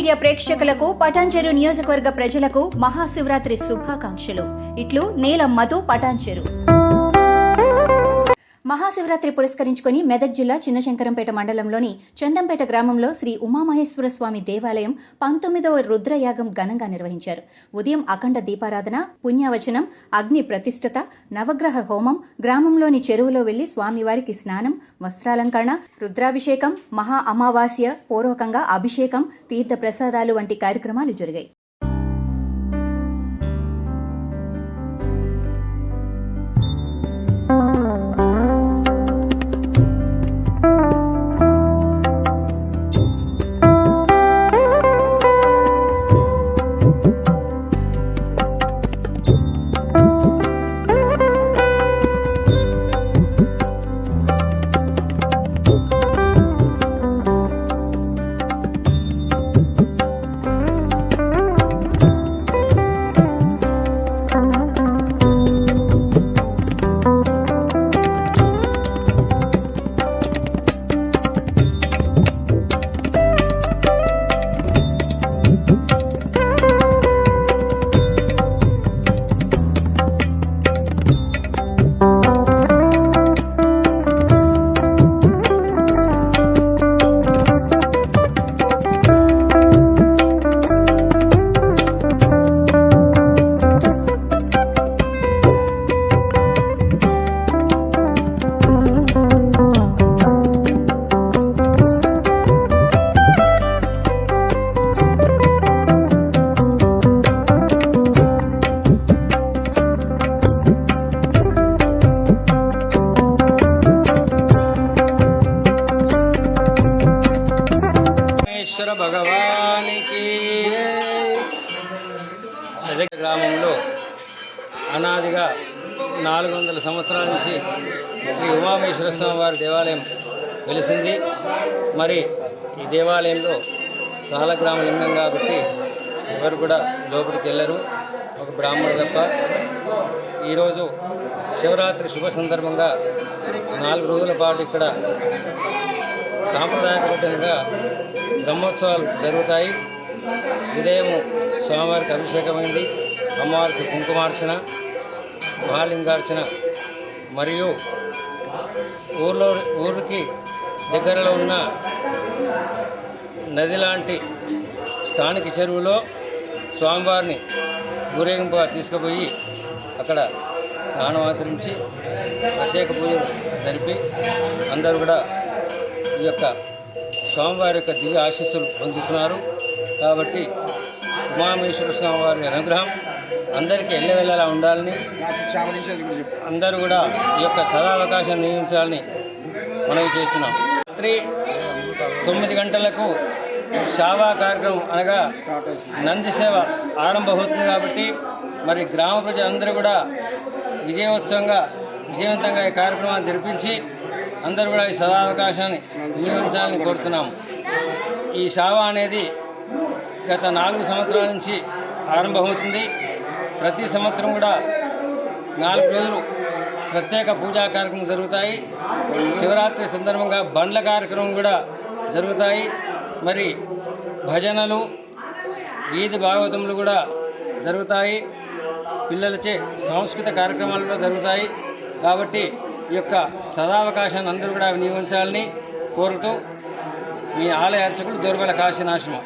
Media ప్రేక్షకులకు పటాన్చెరు నియోజకవర్గ ప్రజలకు మహాశివరాత్రి శుభాకాంక్షలు. ఇట్లు నేల మధు పటాన్చెరు. మహాశివరాత్రి పురస్కరించుకొని మెదక్ జిల్లా చిన్నశంకరంపేట మండలంలోని చందంపేట గ్రామంలో శ్రీ ఉమామహేశ్వర స్వామి దేవాలయం పంతొమ్మిదవ రుద్రయాగం ఘనంగా నిర్వహించారు. ఉదయం అఖండ దీపారాధన పుణ్యవచనం అగ్ని ప్రతిష్ఠత నవగ్రహ హోమం గ్రామంలోని చెరువులో వెళ్ళి స్వామివారికి స్నానం వస్త్రాలంకరణ రుద్రాభిషేకం మహా అమావాస్య పూర్వకంగా అభిషేకం తీర్థ ప్రసాదాలు వంటి కార్యక్రమాలు జరిగాయి. భగవానికి. గ్రామంలో అనాదిగా నాలుగు వందల సంవత్సరాల నుంచి శ్రీ ఉమామేశ్వర స్వామి వారి దేవాలయం వెలిసింది. మరి ఈ దేవాలయంలో సాలగ్రామ లింగం కాబట్టి ఎవరు కూడా లోపలికి వెళ్ళరు. ఒక బ్రాహ్మణుడు తప్ప. ఈరోజు శివరాత్రి శుభ సందర్భంగా నాలుగు రోజుల పాటు ఇక్కడ సాంప్రదాయబద్ధంగా బ్రహ్మోత్సవాలు జరుగుతాయి. ఉదయం స్వామివారికి అభిషేకమైంది. అమ్మవారికి కుంకుమార్చన మహాలింగార్చన మరియు ఊర్లో ఊరికి దగ్గరలో ఉన్న నది లాంటి స్థానిక చెరువులో స్వామివారిని ఊరేగింపుగా తీసుకుపోయి అక్కడ స్నానం ఆచరించి ప్రత్యేక పూజలు జరిపి అందరూ కూడా యొక్క స్వామివారి యొక్క దివ్య ఆశీస్సులు పొందుతున్నారు. కాబట్టి ఉమామేశ్వర స్వామివారి అనుగ్రహం అందరికీ ఎల్లవెల్లలా ఉండాలని అందరూ కూడా ఈ యొక్క సదావకాశాన్ని నియమించాలని మనవి చేస్తున్నాం. రాత్రి తొమ్మిది గంటలకు శావా కార్యక్రమం అనగా నంది సేవ ఆరంభమవుతుంది కాబట్టి మరి గ్రామ ప్రజలందరూ కూడా విజయోత్సవంగా విజయవంతంగా ఈ కార్యక్రమాన్ని జరిపించి అందరూ కూడా ఈ సదావకాశాన్ని వినియోగించాలని కోరుతున్నాం ఈ సేవ అనేది గత నాలుగు సంవత్సరాల నుంచి ఆరంభమవుతుంది. ప్రతి సంవత్సరం కూడా నాలుగు రోజులు ప్రత్యేక పూజా కార్యక్రమం జరుగుతాయి. శివరాత్రి సందర్భంగా బండ్ల కార్యక్రమం కూడా జరుగుతాయి. మరి భజనలు వీధి భాగవతములు కూడా జరుగుతాయి. పిల్లలచే సాంస్కృతిక కార్యక్రమాలు కూడా జరుగుతాయి. కాబట్టి ఈ యొక్క సదావకాశాన్ని అందరూ కూడా వినియోగించాలని కోరుతూ మీ ఆలయ అర్చకుడు దుర్బల కాశీనాశనం.